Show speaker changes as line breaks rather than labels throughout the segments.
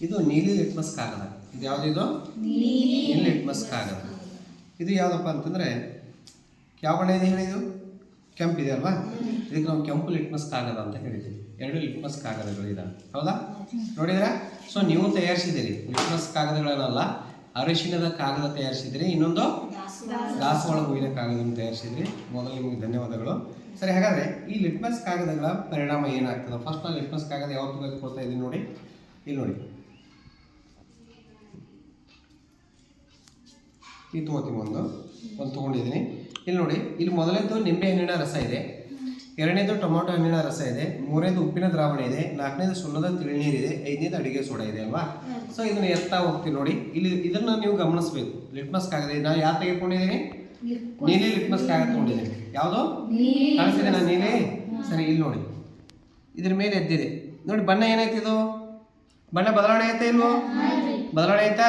ಇದು ನೀಲಿ ಲಿಟ್ಮಸ್ ಕಾಗದ. ಇದು ಯಾವುದು ಇದು? ನೀಲಿ ಲಿಟ್ಮಸ್ ಕಾಗದ. ಇದು ಯಾವುದಪ್ಪ ಅಂತಂದರೆ ಯಾವ ಬಣ್ಣ ಇದೆ ಹೇಳಿ ಇದು? ಕೆಂಪು ಇದೆ ಅಲ್ವಾ? ಇದಕ್ಕೆ ನಾವು ಕೆಂಪು ಲಿಟ್ಮಸ್ ಕಾಗದ ಅಂತ ಹೇಳಿದ್ದೀವಿ. ಎರಡು ಲಿಟ್ಮಸ್ ಕಾಗದಗಳು ಇದಾವೆ. ಹೌದಾ? ನೋಡಿದ್ರಾ? ಸೊ ನೀವು ತಯಾರಿಸಿದ್ದೀರಿ. ಲಿಟ್ಮಸ್ ಕಾಗದಗಳನ್ನಲ್ಲ ಅರಿಶಿಣದ ಕಾಗದ ತಯಾರಿಸಿದ್ರಿ ಇನ್ನೊಂದು? ದಾಸವಾಳ. ಹೂವಿನ ಕಾಗದವನ್ನು ತಯಾರಿಸಿದ್ರಿ ಮೊದಲು ನಿಮಗೆ ಧನ್ಯವಾದಗಳು. ಸರಿ ಹಾಗಾದರೆ ಈ ಲಿಟ್ಮಸ್ ಕಾಗದಗಳ ಪರಿಣಾಮ ಏನಾಗ್ತದೆ? ಫಸ್ಟ್ ನಾವು ಲಿಟ್ಮಸ್ ಕಾಗದ ಯಾವತ್ತು ಕೊಡ್ತಾ ಇದ್ದೀನಿ ನೋಡಿ. ಇಲ್ಲಿ ನೋಡಿ. ಇದು ತೊಗೋತೀವಿ ಒಂದು. ಒಂದು ತೊಗೊಂಡಿದ್ದೀನಿ. ಇಲ್ಲಿ ನೋಡಿ ಇಲ್ಲಿ ಮೊದಲನೇದು ನಿಂಬೆ ಹಣ್ಣಿನ ರಸ ಇದೆ. ಎರಡನೇದು ಟೊಮೊಟೊ ಹಣ್ಣಿನ ರಸ ಇದೆ. ಮೂರನೇದು ಉಪ್ಪಿನ ದ್ರಾವಣ ಇದೆ. ನಾಲ್ಕನೇದು ಸುಣ್ಣದ ತಿಳಿನೀರಿದೆ ಐದನೇದು ಅಡುಗೆ ಸೋಡಾ ಇದೆ ಅಲ್ವಾ? ಸೊ ಇದನ್ನು ಎತ್ತಾ ಹೋಗ್ತೀವಿ ನೋಡಿ. ಇಲ್ಲಿ ಇದನ್ನ ನೀವು ಗಮನಿಸಬೇಕು. ಲಿಟ್ಮಸ್ ಕಾಗದ ನಾನು ಯಾರು ತೆಗೆದುಕೊಂಡಿದ್ದೀನಿ ನೀಲಿ ಲಿಟ್ಮಸ್ ಕಾಗದ ತಗೊಂಡಿದ್ದೀನಿ. ಯಾವುದು? ಕಾಣಿಸಿದೆ ನಾನು ನೀಲಿ? ಸರಿ ಇಲ್ಲಿ ನೋಡಿ. ಇದ್ರ ಮೇಲೆ ಎದ್ದಿದೆ. ನೋಡಿ ಬಣ್ಣ ಏನಾಯ್ತು ಇದು? ಬಣ್ಣ ಬದಲಾವಣೆ ಆಯ್ತಾ ಇಲ್ವೋ? ಬದಲಾವಣೆ ಆಯ್ತಾ?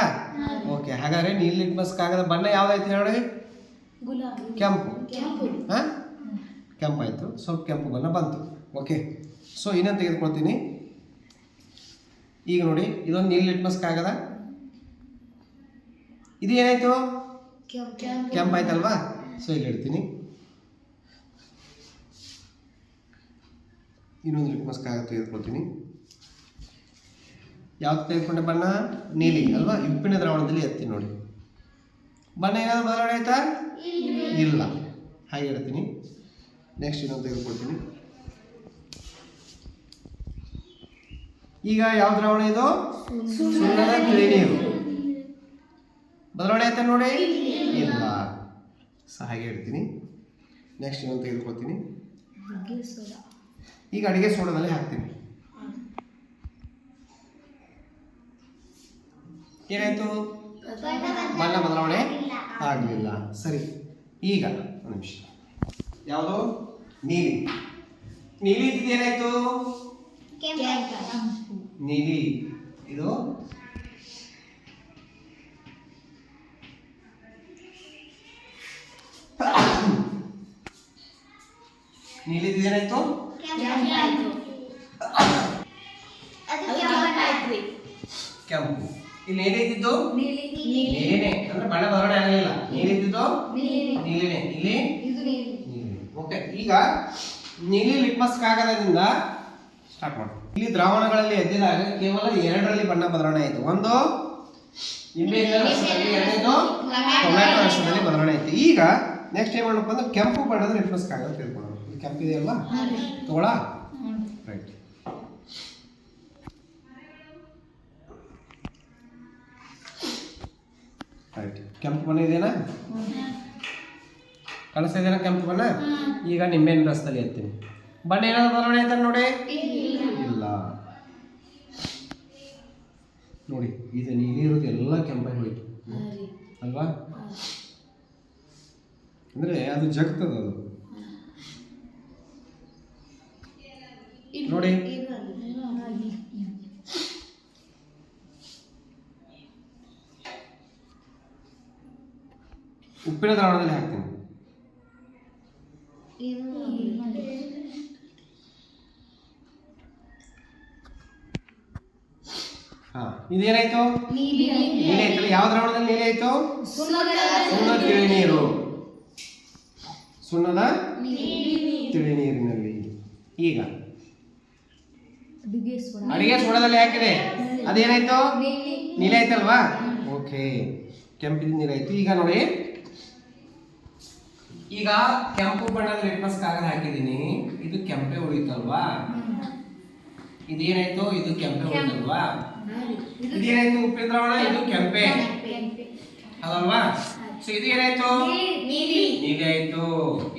ಓಕೆ ಹಾಗಾದ್ರೆ ನೀಲಿ ಲಿಟ್ಮಸ್ ಕಾಗದ ಬಣ್ಣ ಯಾವ್ದಾಯ್ತು ಹೇಳಿ ಕೆಂಪು. ಹಾಂ? ಕೆಂಪಾಯಿತು. ಸ್ವಲ್ಪ ಕೆಂಪು ಬಣ್ಣ ಬಂತು. ಓಕೆ ಸೊ ಇನ್ನೊಂದು ತೆಗೆದುಕೊಳ್ತೀನಿ. ಈಗ ನೋಡಿ ಇದೊಂದು ನೀಲಿ ಲಿಟ್ಮಸ್ ಕಾಗದ ಇದು ಏನಾಯ್ತು? ಕೆಂಪಾಯ್ತಲ್ವಾ? ಸೊ ಇಲ್ಲಿ ಇಡ್ತೀನಿ. ಇನ್ನೊಂದು ಲಿಟ್ಮಸ್ ಕಾಗದ ತೆಗೆದುಕೊಳ್ತೀನಿ. ಯಾವ್ದು ತೆಗೆದುಕೊಂಡೆ ಬಣ್ಣ? ನೀಲಿ ಅಲ್ವಾ? ಉಪ್ಪಿನ ದ್ರಾವಣದಲ್ಲಿ ಎತ್ತಿ ನೋಡಿ. ಬಣ್ಣ ಏನಾದ್ರು ಬದಲಾವಣೆ ಆಯ್ತಾ? ಇಲ್ಲ. ಹಾಗೆ ಹೇಳ್ತೀನಿ. ನೆಕ್ಸ್ಟ್ ಇನ್ನೊಂದು ತೆಗೆದುಕೊಳ್ತೀನಿ. ಈಗ ಯಾವ ದ್ರಾವಣ ಇದು? ಸುಣ್ಣದ ನೀರು ಬದಲಾವಣೆ ಆಯ್ತಾ ನೋಡಿ? ಇಲ್ಲ. ಸೊ ಹಾಗೆ ಹೇಳ್ತೀನಿ. ನೆಕ್ಸ್ಟ್ ಇನ್ನೊಂದು ತೆಗೆದುಕೊಳ್ತೀನಿ. ಈಗ ಅಡಿಗೆ ಸೋಡದಲ್ಲಿ ಹಾಕ್ತೀನಿ. ಏನಾಯ್ತು? ಬಣ್ಣ ಬದಲಾವಣೆ ಆಗಲಿಲ್ಲ. ಸರಿ, ಈಗ ಒಂದು ನಿಮಿಷ. ಯಾವುದು? ನೀಲಿ. ನೀಲಿ ಏನಾಯ್ತು? ನೀಲಿ. ಇದು? ನೀಲಿ ಏನಾಯ್ತು ಕೆಂಪು ಇಲ್ಲಿ ಏನಿದ್ದಿದ್ದು ನೀಲಿನೇ. ಅಂದ್ರೆ ಬಣ್ಣ ಬದಲಾವಣೆ ಆಗಲಿಲ್ಲ. ನೀಲಿದ್ದು ನೀಲಿನೇ. ಇಲ್ಲಿ? ಓಕೆ ಈಗ ನೀಲಿ ಲಿಟ್ಮಸ್ ಕಾಗದದಿಂದ ಸ್ಟಾರ್ಟ್ ಮಾಡಿ ಇಲ್ಲಿ ದ್ರಾವಣಗಳಲ್ಲಿ ಎದ್ದಿದಾಗ ಕೇವಲ ಎರಡರಲ್ಲಿ ಬಣ್ಣ ಬದಲಾವಣೆ ಆಯಿತು. ಒಂದು ನಿಂಬೆಹಣ್ಣಿನ ರಸದಲ್ಲಿ ಎರಡನೇದು ಟೊಮ್ಯಾಟೊ ರಸದಲ್ಲಿ ಬದಲಾವಣೆ ಆಯಿತು. ಈಗ ನೆಕ್ಸ್ಟ್ ಏನು ಮಾಡಬೇಕು ಅಂದ್ರೆ ಕೆಂಪು ಬಣ್ಣದ ಲಿಟ್ಮಸ್ ಕಾಗದ ತಿಳ್ಕೊಳ್ಳೋಣ. ಕೆಂಪಿದೆಯಲ್ಲ? ತಗೊಳ ಕೆಂಪು ಬಣ್ಣ ಇದೆಯಾ ಇದೆಯಾ ಕೆಂಪು ಬಣ್ಣ ಈಗ ನಿಂಬೆಹಣ್ಣಿನ ರಸದಲ್ಲಿ ಎತ್ತೀನಿ ಬಣ್ಣ ಏನಾದ್ರು ಬದಲಾವಣೆ ಆಯ್ತಾನೆ ನೋಡಿ ಇಲ್ಲ ನೋಡಿ ಇದು ನೀರು ಇರೋದು ಎಲ್ಲ ಕೆಂಪಾಗಿ ಹೋಯ್ತು ಅಲ್ವಾ ಅಂದ್ರೆ ಅದು ಜಗತ್ತದ ಅದು ನೋಡಿ ಉಪ್ಪಿನ ದ್ರಾವಣದಲ್ಲಿ ಹಾಕ್ತೀನಿ. ಇದೇನಾಯ್ತು? ನೀಲಿ ಆಯ್ತಲ್ಲ, ಯಾವ ದ್ರಾವಣದಲ್ಲಿ ನೀಲಿ ಆಯ್ತು? ಸುಣ್ಣ ತಿಳಿ ನೀರು ಸುಣ್ಣದ ತಿಳಿ ನೀರಿನಲ್ಲಿ ಈಗ ಅಡಿಗೆ ಸುಣ್ಣದಲ್ಲಿ ಹಾಕಿದೆ. ಅದೇನಾಯ್ತು? ನೀಲಿ ಆಯ್ತಲ್ವಾ? ಓಕೆ ಕೆಂಪಿದ ನೀರಾಯ್ತು. ಈಗ ನೋಡಿ. ಈಗ ಕೆಂಪು ಬಣ್ಣದ ಲಿಟ್ಮಸ್ ಕಾಗದ ಹಾಕಿದ್ದೀನಿ. ಇದು ಕೆಂಪೆ ಉಳಿತಲ್ವಾ? ಇದೇನಾಯ್ತು? ಇದು ಕೆಂಪೆ ಉಳಿತಲ್ವಾ? ಇದೇನಾಯ್ತು ಉಪೇಂದ್ರವಣ? ದ್ರಾವಣ ಇದು ಕೆಂಪೆ. ಅದಲ್ವಾ ಸೊ ಇದು ಏನಾಯ್ತು ನೀಲಿ. ಆಯ್ತು.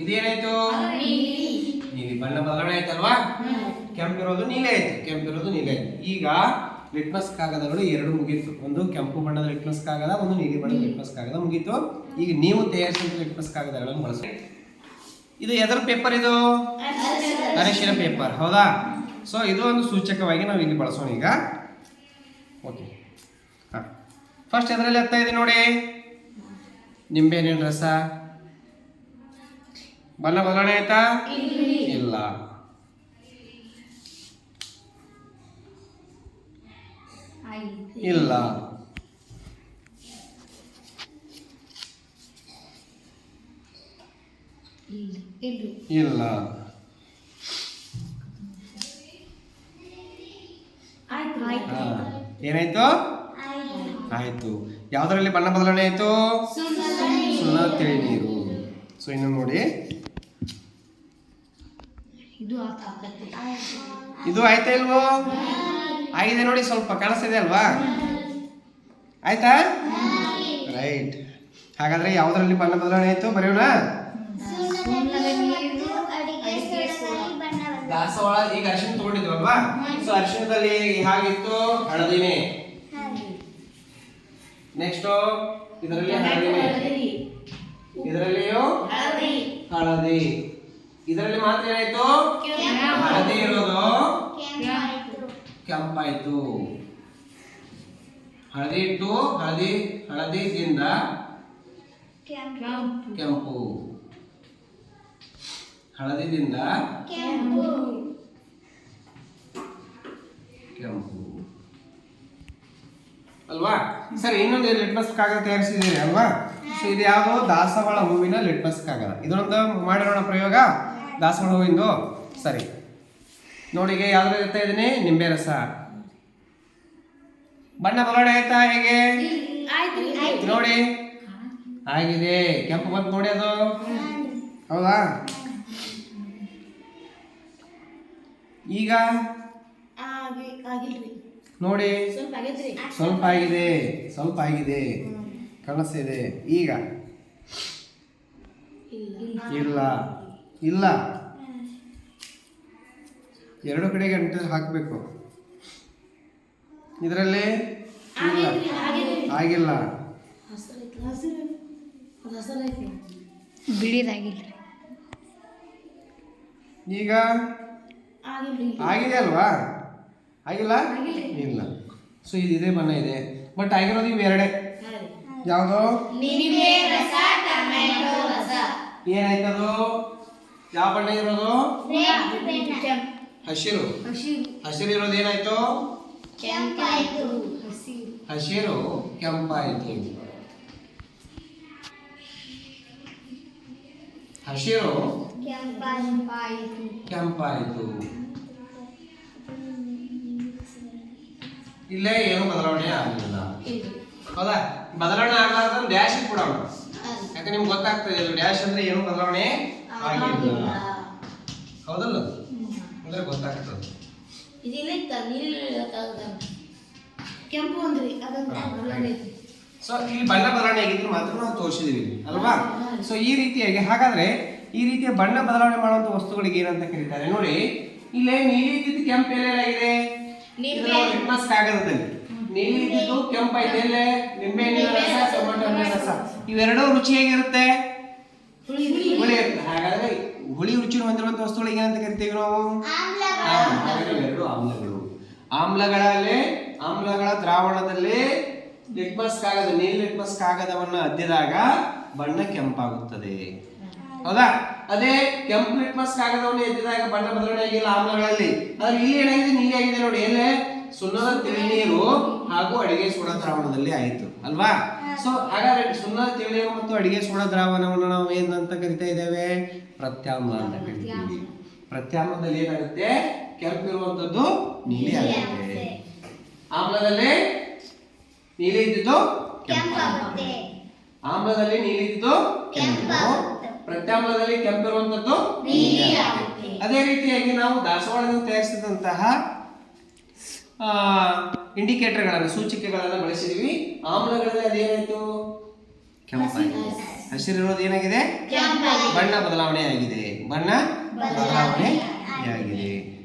ಇದೇನಾಯ್ತು? ನೀಲಿ. ಬಣ್ಣ ಬದಲಾವಣೆ ಆಯ್ತಲ್ವಾ? ಕೆಂಪಿರೋದು ನೀಲಿ ಆಯ್ತು. ಕೆಂಪಿರೋದು ನೀಲಿ ಆಯ್ತು. ಈಗ ಲಿಟ್ಮಸ್ ಕಾಗದಗಳು ಎರಡು ಮುಗೀತು. ಒಂದು ಕೆಂಪು ಬಣ್ಣದ ಲಿಟ್ಮಸ್ ಕಾಗದ ಒಂದು ನೀಲಿ ಬಣ್ಣದ ಲಿಟ್ಮಸ್ ಕಾಗದ ಮುಗೀತು. ಈಗ ನೀವು ತಯಾರಿಸಿದ ಲಿಟ್ಮಸ್ ಕಾಗದಗಳನ್ನು ಬಳಸಿ ಇದು ಎದರ ಪೇಪರ್ ಇದು? ಅರಿಶಿನ ಪೇಪರ್ ಹೌದಾ? ಸೊ ಇದು ಒಂದು ಸೂಚಕವಾಗಿ ನಾವು ಇಲ್ಲಿ ಬಳಸೋಣ ಈಗ. ಓಕೆ ಹಾಂ. ಫಸ್ಟ್ ಎದರಲ್ಲಿ ಹತ್ತಾ ಇದೆ ನೋಡಿ? ನಿಂಬೆಹಣ್ಣಿನ ರಸ. ಬಣ್ಣ ಬದಲಾವಣೆ ಆಯ್ತಾ? ಇಲ್ಲ. ಇಲ್ಲ. ಇಲ್ಲ. ಏನಾಯ್ತು? ಆಯ್ತು. ಯಾವ್ದ್ರಲ್ಲಿ ಬಣ್ಣ ಬದಲಾವಣೆ ಆಯ್ತು? ಸುಣ್ಣ ತಿಳಿ ನೀರು. ಸೊ ಇನ್ನು ನೋಡಿ.
ಇದು
ಆಯ್ತಾ ಇಲ್ವೋ? ಆಗಿದೆ ನೋಡಿ ಸ್ವಲ್ಪ ಕಾಣಿಸ್ತಿದೆ ಅಲ್ವಾ? ಆಯ್ತಾ? ರೈಟ್. ಹಾಗಾದ್ರೆ ಯಾವುದರಲ್ಲಿ ಬಣ್ಣ ಬದಲಾವಣೆ ಆಯ್ತು? ಬರೆಯೋಣ? ದಾಸವಾಳ ಈಗ ಅರಿಶಿನ ತಗೊಂಡಿದ್ವಲ್ವಾ ಸೊ ಅರಿಶಿಣದಲ್ಲಿ ಹಾಗಿತ್ತು ಹಳದಿನೇ. ನೆಕ್ಸ್ಟ್ ಇದರಲ್ಲಿ ಹಳದಿನೇ. ಇದರಲ್ಲಿಯೂ ಹಳದಿ. ಇದರಲ್ಲಿ ಮಾತ್ರ ಏನಾಯ್ತು? ಹಳದಿ ಇರೋದು ಕೆಂಪಾಯ್ತು. ಹಳದಿ ಟು ಹಳದಿ ಹಳದಿದಿಂದ ಕೆಂಪು. ಹಳದಿದಿಂದ ಕೆಂಪು. ಅಲ್ವಾ? ಸರ್ ಇನ್ನೊಂದು ಲಿಟ್ಮಸ್ ಕಾಗದ ತಯಾರಿಸಿದ್ದೀರಿ ಅಲ್ವಾ? ಸೊ ಇದು ಯಾವುದು? ದಾಸವಾಳ ಹೂವಿನ ಲಿಟ್ಮಸ್ ಕಾಗದ. ಇದೊಂದು ಮಾಡಿರೋಣ ಪ್ರಯೋಗ? ದಾಸವಾಳ ಹೂವಿಂದು? ಸರಿ. ನೋಡಿ ಈಗ ಯಾವ್ದು ಇರ್ತಾ ಇದ್ದೀನಿ? ನಿಂಬೆ ರಸ. ಬಣ್ಣ ಬದಲಾವಣೆ ಆಯ್ತಾ ಹೇಗೆ? ನೋಡಿ. ಆಗಿದೆ. ಕೆಂಪು ಬಂತು ನೋಡಿ ಅದು. ಹೌದಾ? ಈಗ? ನೋಡಿ.
ಸ್ವಲ್ಪ
ಆಗಿದೆ. ಸ್ವಲ್ಪ ಆಗಿದೆ. ಕಾಣಿಸ್ತಿದೆ ಈಗ? ಇಲ್ಲ. ಇಲ್ಲ. ಎರಡು ಕಡೆಗೆ ಅಂಟು ಹಾಕಬೇಕು. ಇದರಲ್ಲಿ ಇಲ್ಲ ಆಗಿಲ್ಲ ಈಗ ಆಗಿದೆ ಅಲ್ವಾ? ಆಗಿಲ್ಲ? ಇಲ್ಲ. ಸೊ ಇದು ಇದೇ ಬಣ್ಣ ಇದೆ. ಬಟ್ ಆಗಿರೋದು ಇವು ಎರಡೇ. ಯಾವುದು? ಏನಾಯ್ತದು? ಯಾವ ಬಣ್ಣ ಇರೋದು? ಹಸಿರು.
ಹಸಿರು.
ಇರೋದು ಏನಾಯ್ತು?
ಕೆಂಪಾಯ್ತು. ಹಸಿರು.
ಹಸಿರು ಕೆಂಪಾಯಿತು. ಹಸಿರು
ಕೆಂಪಾಯ್ತು.
ಕೆಂಪಾಯಿತು. ಇಲ್ಲೇ ಏನು ಬದಲಾವಣೆ ಆಗಲಿಲ್ಲ ಹೌದಾ? ಬದಲಾವಣೆ ಆಗಲಾರ್ದ ಡ್ಯಾಶ್ ಕೊಡೋಣ ಯಾಕಂದ್ರೆ ನಿಮ್ಗೆ ಗೊತ್ತಾಗ್ತದೆ ಡ್ಯಾಶ್ ಅಂದ್ರೆ ಏನು ಬದಲಾವಣೆ ಆಗಿಲ್ಲ. ಹೌದಲ್ಲ ಅಂದ್ರೆ ಗೊತ್ತಾಗುತ್ತೆ
ಇದಿಲ್ಲ ಇತ್ತ ನೀರು ಕೆಂಪು ಅಂದ್ರಿ ಅದನ್ನ ಬದಲಾವಣೆ
ಸೊ ಇಲ್ಲಿ ಬಣ್ಣ ಬದಲಾವಣೆ ಆಗಿದ್ರೆ ಮಾತ್ರ ನಾವು ತೋರಿಸಿದೀವಿ. ಅಲ್ವಾ? ಸೊ ಈ ರೀತಿಯಾಗಿ ಹಾಗಾದ್ರೆ ಈ ರೀತಿಯ ಬಣ್ಣ ಬದಲಾವಣೆ ಮಾಡುವಂತ ವಸ್ತುಗಳಿಗೆ ಏನಂತ ಕರೀತಾರೆ ನೋಡಿ. ಇಲ್ಲೇ ನೀಲಿ ಇದ್ದಿದ್ದು ಕೆಂಪು ಎಲ್ಲಾಗಿದೆ
ನಿಂಬೆ.
ಲಿಟ್ಮಸ್ ಕಾಗದದಲ್ಲಿ ನೀಲಿ ಇದ್ದಿದ್ದು ಕೆಂಪು ಐತೆ ಎಲ್ಲೇ ನಿಂಬೆ ರಸ ಟೊಮೆಟೊ ರಸ. ಇವೆರಡೂ ರುಚಿ ಹೇಗಿರುತ್ತೆ?
ಹುಳಿ ಹುಳಿ.
ಹುಳಿ ಹಾಗಾದ್ರೆ ಹುಳಿ ರುಚಿನ ಹೊಂದಿರುವಂತಹ ವಸ್ತುಗಳಿಗೆ ಏನಂತ ಕರಿತೀವಿ ನಾವು? ಎರಡು ಆಮ್ಲಗಳು. ಆಮ್ಲಗಳಲ್ಲಿ ಆಮ್ಲಗಳ ದ್ರಾವಣದಲ್ಲಿ ಲಿಟ್ಮಸ್ ಕಾಗದ ನೀಲಿ ಲಿಟ್ಮಸ್ ಕಾಗದವನ್ನ ಅದ್ದಿದಾಗ ಬಣ್ಣ ಕೆಂಪಾಗುತ್ತದೆ. ಹೌದಾ? ಅದೇ ಕೆಂಪು ಲಿಟ್ಮಸ್ ಕಾಗದವನ್ನು ಎದ್ದಿದಾಗ ಬಣ್ಣ ಬದಲಾವಣೆ ಆಗಿಲ್ಲ ಆಮ್ಲಗಳಲ್ಲಿ. ಆದ್ರೆ ಇಲ್ಲಿ ಏನಾಗಿದೆ ನೀಲಿ ಆಗಿದೆ ನೋಡಿ ಎಲ್ಲೇ ಸುಣ್ಣದ ತಿಳಿನೀರು ಹಾಗೂ ಅಡಿಗೆ ಸೋಡಾ ದ್ರಾವಣದಲ್ಲಿ ಆಯಿತು ಅಲ್ವಾ? ಸೊ ಹಾಗಾದ್ರೆ ಸುಣ್ಣದ ತಿಳಿನೀರು ಮತ್ತು ಅಡಿಗೆ ಸೋಡ ದ್ರಾವಣವನ್ನು ನಾವು ಏನಂತ ಕರಿತಾ ಇದ್ದೇವೆ? ಪ್ರತ್ಯಾಮ್ಲ ಅಂತ ಕರಿತೀವಿ. ಪ್ರತ್ಯಾಮ್ಲದಲ್ಲಿ ಏನಾಗುತ್ತೆ? ಕೆಂಪಿರುವಂತದ್ದು ನೀಲಿ ಆಗುತ್ತೆ. ಆಮ್ಲದಲ್ಲಿ ನೀಲಿ ಇದ್ದಿದ್ದು ಕೆಂಪಾಗುತ್ತೆ ಆಮ್ಲದಲ್ಲಿ ನೀಲಿ ಇದ್ದಿದ್ದು ಕೆಂಪು ಪ್ರತ್ಯಾಮ್ಲದಲ್ಲಿ ಕೆಂಪಿರುವಂತದ್ದು ನೀಲಿ ಆಗುತ್ತೆ. ಅದೇ ರೀತಿಯಾಗಿ ನಾವು ದಾಸವಾಳದಿಂದ ತಯಾರಿಸಿದಂತಹ ಇಂಡಿಕೇಟರ್ಗಳನ್ನು ಸೂಚಿಕೆಗಳನ್ನು ಬಳಸಿದೀವಿ. ಆಮ್ಲಗಳಲ್ಲಿ ಅದೇನಾಯ್ತು ಕೆಂಪಾಗಿದೆ ಹಸಿರಿರೋದು ಏನಾಗಿದೆ? ಬಣ್ಣ ಬದಲಾವಣೆ ಆಗಿದೆ. ಬಣ್ಣ ಬದಲಾವಣೆ ಆಗಿದೆ.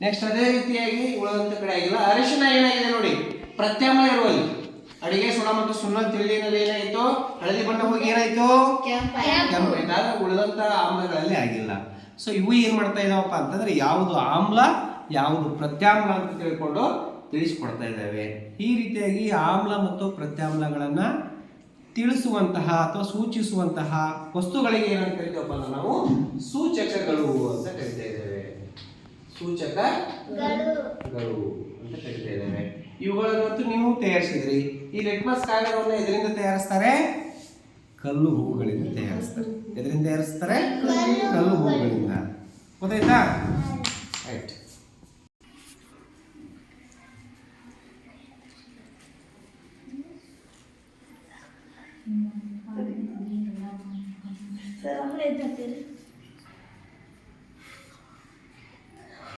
ನೆಕ್ಸ್ಟ್ ಅದೇ ರೀತಿಯಾಗಿ ಉಳಿದಂತ ಕಡೆ ಆಗಿಲ್ಲ. ಅರಿಶಿನ ಏನಾಗಿದೆ ನೋಡಿ. ಪ್ರತ್ಯಾಮ್ಲ ಇರುವಲ್ಲಿ. ಅಡಿಗೆ ಸುಣ್ಣ ಮತ್ತು ಸುಣ್ಣ ತಿಳಿನಲ್ಲಿ ಏನಾಯ್ತು? ಹಳದಿ ಬಣ್ಣ ಹೋಗಿ ಏನಾಯ್ತು? ಕೆಂಪಾಯ್ತು. ಉಳಿದಂತ ಆಮ್ಲಗಳಲ್ಲಿ ಆಗಿಲ್ಲ. ಸೊ ಇವು ಏನ್ ಮಾಡ್ತಾ ಇದಾವಪ್ಪ ಅಂತಂದ್ರೆ ಯಾವುದು ಆಮ್ಲ ಯಾವುದು ಪ್ರತ್ಯಾಮ್ಲ ಅಂತ ತಿಳ್ಕೊಂಡು ತಿಳಿಸ್ಕೊಡ್ತಾ ಇದ್ದಾವೆ. ಈ ರೀತಿಯಾಗಿ ಆಮ್ಲ ಮತ್ತು ಪ್ರತ್ಯಾಮ್ಲಗಳನ್ನು ತಿಳಿಸುವಂತಹ ಅಥವಾ ಸೂಚಿಸುವಂತಹ ವಸ್ತುಗಳಿಗೆ ಏನಂತ ಕರಿತೀವಪ್ಪ ಅಂದ್ರೆ ನಾವು ಸೂಚಕಗಳು ಅಂತ ಕರಿತಾ ಇದ್ದೇವೆ. ಸೂಚಕಗಳು ಅಂತ ಕರಿತಾ ಇದ್ದೇವೆ. ಇವುಗಳನ್ನು ನೀವು ತಯಾರಿಸಿದ್ರಿ. ಈ ಲೆಟ್ಮಸ್ ಕಾಗದವನ್ನು ಎದರಿಂದ ತಯಾರಿಸ್ತಾರೆ? ಕಲ್ಲು ಹೂಗಳಿಂದ ತಯಾರಿಸ್ತಾರೆ. ಎದರಿಂದ ತಯಾರಿಸ್ತಾರೆ? ಕಲ್ಲು ಹೂಗಳಿಂದ ಗೊತ್ತಾಯ್ತಾ? ರೈಟ್